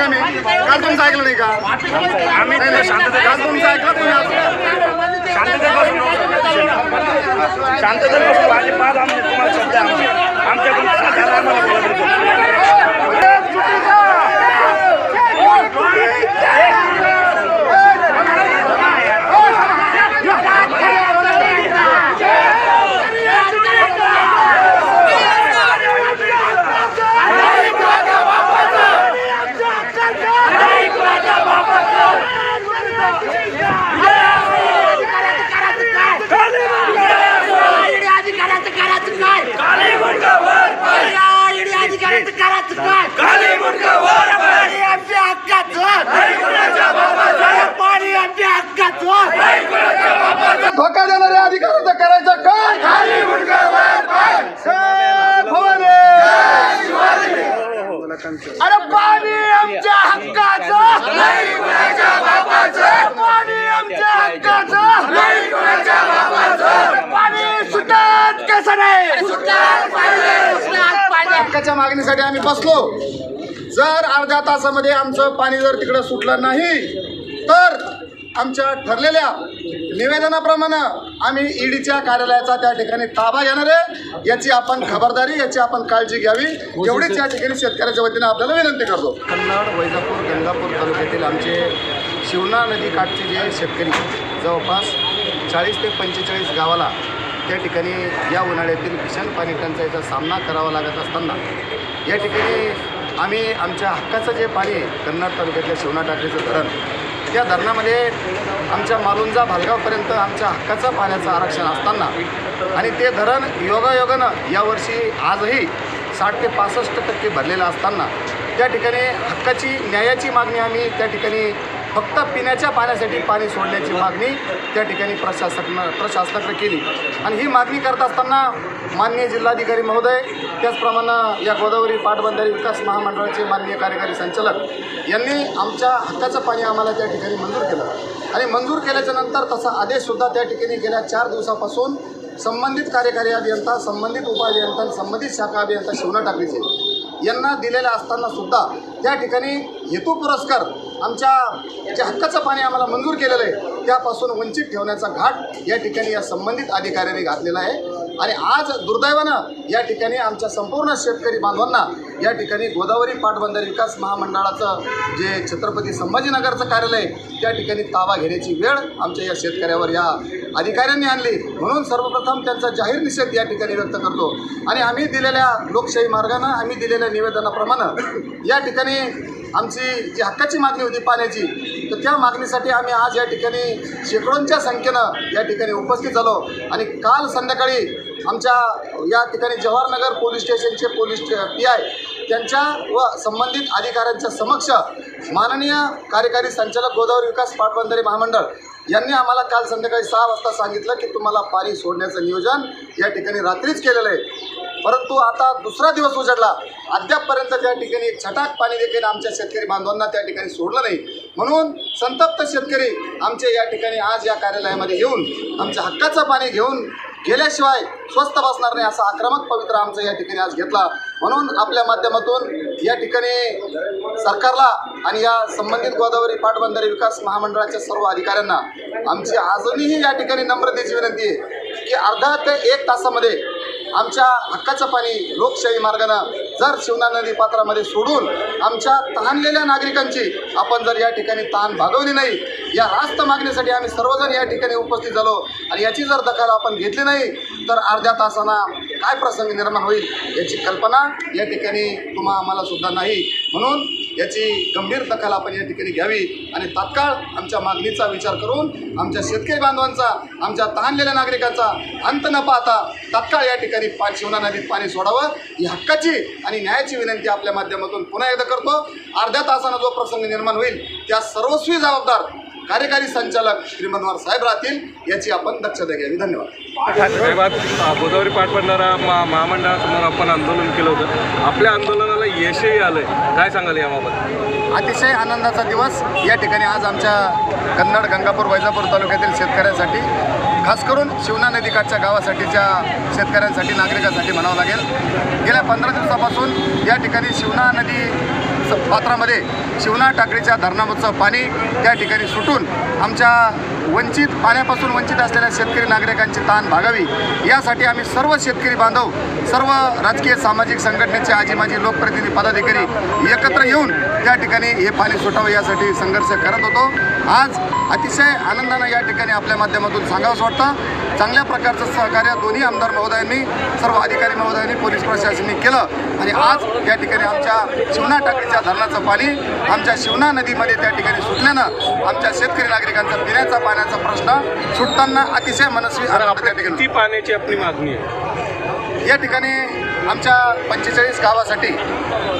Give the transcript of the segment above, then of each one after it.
का मी काल तुमचं ऐकलं नाही का? आम्ही काल तुमचं ऐकलं तुम्ही आज? शांततेत बसून आणि पाच आमचे तुम्हाला शब्द आहे आमचे आमच्याकडून अधिकाराचं करायचं काय? पाणी आमच्या हक्काचं. पाणी आमच्या हक्काचं. धोका देणाऱ्या अधिकाराचं करायचं काय? जय भवानी! अरे पाणी आमच्या हक्काचं पाणी आमच्या हक्काचं पाणी सुटत कसं नाही सुटत पाहिजे हक्काच्या मागणीसाठी आम्ही बसलो. जर अर्ध्या तासामध्ये आमचं पाणी जर तिकडं सुटलं नाही तर आमच्या ठरलेल्या निवेदनाप्रमाणे आम्ही ईडीच्या कार्यालयाचा त्या ठिकाणी ताबा घेणार आहे. याची आपण खबरदारी याची आपण काळजी घ्यावी. एवढीच या ठिकाणी शेतकऱ्याच्या वतीने आपल्याला विनंती करतो. कन्नड वैजापूर गंगापूर तालुक्यातील आमचे शिवना नदी काठचे जे शेतकरी जवळपास चाळीस ते पंचेचाळीस गावाला त्या ठिकाणी या उन्हाळ्यातील भीषण पाणी टंचाईचा सामना करावा लागत असताना या ठिकाणी आम्ही आमच्या हक्काचं जे पाणी कन्नड तालुक्यातल्या शिवना टाकळीचं धरण त्या धरणामध्ये आमच्या मालुंजा भालगावपर्यंत आमच्या हक्काचं पाण्याचं आरक्षण असताना आणि ते धरण योगायोगानं यावर्षी आजही साठ ते पासष्ट टक्के भरलेलं असताना त्या ठिकाणी हक्काची न्यायाची मागणी आम्ही त्या ठिकाणी फक्त पिण्याच्या पाण्यासाठी पाणी सोडण्याची मागणी त्या ठिकाणी प्रशासकनं प्रशासनाकडे केली. आणि ही मागणी करत असताना माननीय जिल्हाधिकारी महोदय त्याचप्रमाणे या गोदावरी पाटबंधारे विकास महामंडळाचे माननीय कार्यकारी संचालक यांनी आमच्या हक्काचं पाणी आम्हाला त्या ठिकाणी मंजूर केलं. आणि मंजूर केल्याच्यानंतर तसा आदेशसुद्धा त्या ठिकाणी गेल्या चार दिवसापासून संबंधित कार्यकारी अभियंता संबंधित उपअभियंता संबंधित शाखा अभियंता शिवना टाकलीचे यांना दिलेल्या असताना सुद्धा त्या ठिकाणी हेतू पुरस्कार आमच्या जे हक्काचं पाणी आम्हाला मंजूर केलेलं आहे त्यापासून वंचित ठेवण्याचा घाट या ठिकाणी या संबंधित अधिकाऱ्यांनी घातलेला आहे. आणि आज दुर्दैवानं या ठिकाणी आमच्या संपूर्ण शेतकरी बांधवांना या ठिकाणी गोदावरी पाटबंधारे विकास महामंडळाचं जे छत्रपती संभाजीनगरचं कार्यालय त्या ठिकाणी ताबा घेण्याची वेळ आमच्या या शेतकऱ्यावर या अधिकाऱ्यांनी आणली. म्हणून सर्वप्रथम त्यांचा जाहीर निषेध या ठिकाणी व्यक्त करतो. आणि आम्ही दिलेल्या लोकशाही मार्गानं आम्ही दिलेल्या निवेदनाप्रमाणे या ठिकाणी आमची जी हक्काची मागणी होती पाण्याची तर त्या मागणीसाठी आम्ही आज या ठिकाणी शेकडोंच्या संख्येनं या ठिकाणी उपस्थित झालो. आणि काल संध्याकाळी आमच्या या ठिकाणी जवाहरनगर पोलीस स्टेशनचे पोलीस पी आय त्यांच्या व संबंधित अधिकाऱ्यांच्या समक्ष माननीय कार्यकारी संचालक गोदावरी विकास पाटबंधारे महामंडळ यांनी आम्हाला काल संध्याकाळी सहा वाजता सांगितलं की तुम्हाला पाणी सोडण्याचं नियोजन या ठिकाणी रात्रीच केलेलं आहे. परंतु आता दुसरा दिवस उजडला. अद्यापपर्यंत त्या ठिकाणी छटाक पाणी देखील आमच्या शेतकरी बांधवांना त्या ठिकाणी सोडलं नाही. म्हणून संतप्त शेतकरी आमचे या ठिकाणी आज या कार्यालयामध्ये येऊन आमच्या हक्काचं पाणी घेऊन गेल्याशिवाय स्वस्त बसणार नाही असा आक्रमक पवित्र आमचं या ठिकाणी आज घेतला. म्हणून आपल्या माध्यमातून या ठिकाणी सरकारला आणि या संबंधित गोदावरी पाटबंधारे विकास महामंडळाच्या सर्व अधिकाऱ्यांना आमची अजूनही या ठिकाणी नम्रतेची विनंती आहे की अर्धा ते एक तासामध्ये आमच्या हक्काचं पाणी लोकशाही मार्गानं जर शिवना नदी पात्रामध्ये सोडून आमच्या तहानलेल्या नागरिकांची आपण जर या ठिकाणी तहान भागवली नाही या रास्त मागणीसाठी आम्ही सर्वजण या ठिकाणी उपस्थित झालो आणि याची जर दखल आपण घेतली नाही तर अर्ध्या तासांना काय प्रसंग निर्माण होईल याची कल्पना या ठिकाणी तुम्हा आम्हाला सुद्धा नाही. म्हणून याची गंभीर दखल आपण या ठिकाणी घ्यावी आणि तात्काळ आमच्या मागणीचा विचार करून आमच्या शेतकरी बांधवांचा आमच्या तहानलेल्या नागरिकांचा अंत न पाहता तात्काळ या ठिकाणी पाणी शिवना नदीत पाणी सोडावं ही हक्काची आणि न्यायाची विनंती आपल्या माध्यमातून पुन्हा एकदा करतो. अर्ध्या तासानं जो प्रसंग निर्माण होईल त्या सर्वस्वी जबाबदार कार्यकारी संचालक श्री मनोहर साहेब राहतील याची आपण दक्षता घ्यावी. धन्यवाद. गोदावरी पाटबंधारा मा महामंडळासमोर आपण आंदोलन केलं होतं. आपल्या आंदोलनाला यशही आलंय. काय सांगाल याबाबत? अतिशय आनंदाचा दिवस. या ठिकाणी आज आमच्या कन्नड गंगापूर वैजापूर तालुक्यातील शेतकऱ्यांसाठी खास करून शिवना नदीकाठच्या गावासाठीच्या शेतकऱ्यांसाठी नागरिकांसाठी म्हणावं लागेल. गेल्या पंधरा दिवसापासून या ठिकाणी शिवना नदी पात्रामध्ये शिवना टाकळीच्या धरणामधचं पाणी त्या ठिकाणी सुटून आमच्या वंचित पाण्यापासून वंचित असलेल्या शेतकरी नागरिकांची ताण भागावी. यासाठी आम्ही सर्व शेतकरी बांधव सर्व राजकीय सामाजिक संघटनेचे आजी माजी लोकप्रतिनिधी पदाधिकारी एकत्र येऊन त्या ठिकाणी हे पाणी सुटावं यासाठी संघर्ष करत होतो. आज अतिशय आनंदानं या ठिकाणी आपल्या माध्यमातून सांगावंसं वाटतं. चांगल्या प्रकारचं सहकार्य दोन्ही आमदार महोदयांनी सर्व अधिकारी महोदयांनी पोलीस प्रशासनाने केलं. आणि आज या ठिकाणी आमच्या शिवना टाकडीच्या धरणाचं पाणी आमच्या शिवना नदीमध्ये त्या ठिकाणी सुटल्यानं आमच्या शेतकरी नागरिकांचा पिण्याचा पाण्याचा प्रश्न सुटताना अतिशय मनस्वी आनंद त्या ठिकाणी पाण्याची आपली मागणी आहे? या ठिकाणी आमच्या पंचेचाळीस गावासाठी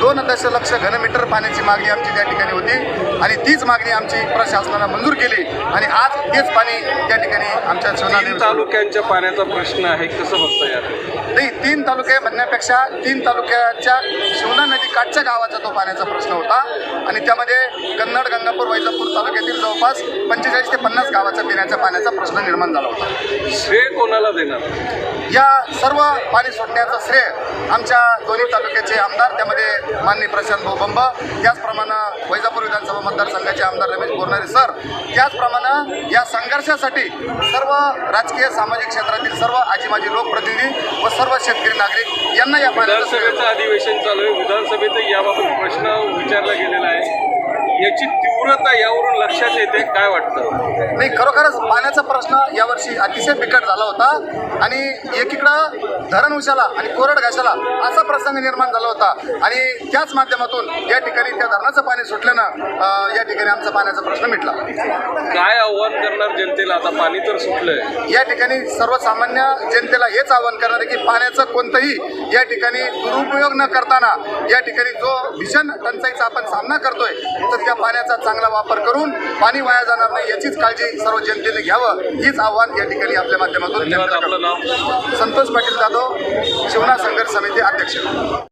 दोन दशलक्ष घनमीटर पाण्याची मागणी आमची त्या ठिकाणी होती आणि तीच मागणी आमची प्रशासनानं मंजूर केली आणि आज तेच पाणी त्या ठिकाणी आमच्या शिवना तालुक्यांच्या पाण्याचा प्रश्न आहे कसं बघता यार नाही तीन तालुके म्हणण्यापेक्षा तीन तालुक्याच्या शिवना नदी काठच्या गावाचा तो पाण्याचा प्रश्न होता आणि त्यामध्ये कन्नड गंगापूर वैजापूर तालुक्यातील जवळपास पंचेचाळीस ते पन्नास गावाचा पिण्याच्या पाण्याचा प्रश्न निर्माण झाला होता. श्रेय कोणाला देणार? या सर्व पाणी सोडण्याचं श्रेय आमच्या दोन्ही तालुक्याचे आमदार त्यामध्ये माननीय प्रशांत भाऊ बंब त्याचप्रमाणे वैजापूर विधानसभा मतदारसंघाचे आमदार रमेश बोरणारे सर त्याचप्रमाणे या संघर्षासाठी सर्व राजकीय सामाजिक क्षेत्रातील सर्व आजीमाजी लोकप्रतिनिधी व सर्व शेतकरी नागरिक यांना या पाण्याचं विधानसभेचं अधिवेशन चालू आहे. विधानसभेत याबाबत प्रश्न विचारला गेलेला आहे. याची तीव्रता यावरून लक्षात येते काय वाटतं? नाही खरोखरच पाण्याचा प्रश्न यावर्षी अतिशय बिकट झाला होता आणि एकीकडं धरण उशाला आणि कोरड घाशाला असा प्रसंग निर्माण झाला होता. आणि त्याच माध्यमातून या ठिकाणी त्या धरणाचं पाणी सुटल्यानं या ठिकाणी आमचा पाण्याचा प्रश्न मिटला. काय आव्हान करणार जनतेला? आता पाणी तर सुटलंय. या ठिकाणी सर्वसामान्य जनतेला हेच आवाहन करणार आहे की पाण्याचं कोणतंही या ठिकाणी दुरुपयोग न करताना या ठिकाणी जो भीषण टंचाईचा आपण सामना करतोय तर त्या पाण्याचा चांगला वापर करून पाणी वाया जाणार नाही याचीच काळजी सर्व जनतेने घ्यावं. हीच आव्हान या ठिकाणी आपल्या माध्यमातून संतोष पाटील जाधव शिवना संघर्ष समिती अध्यक्ष.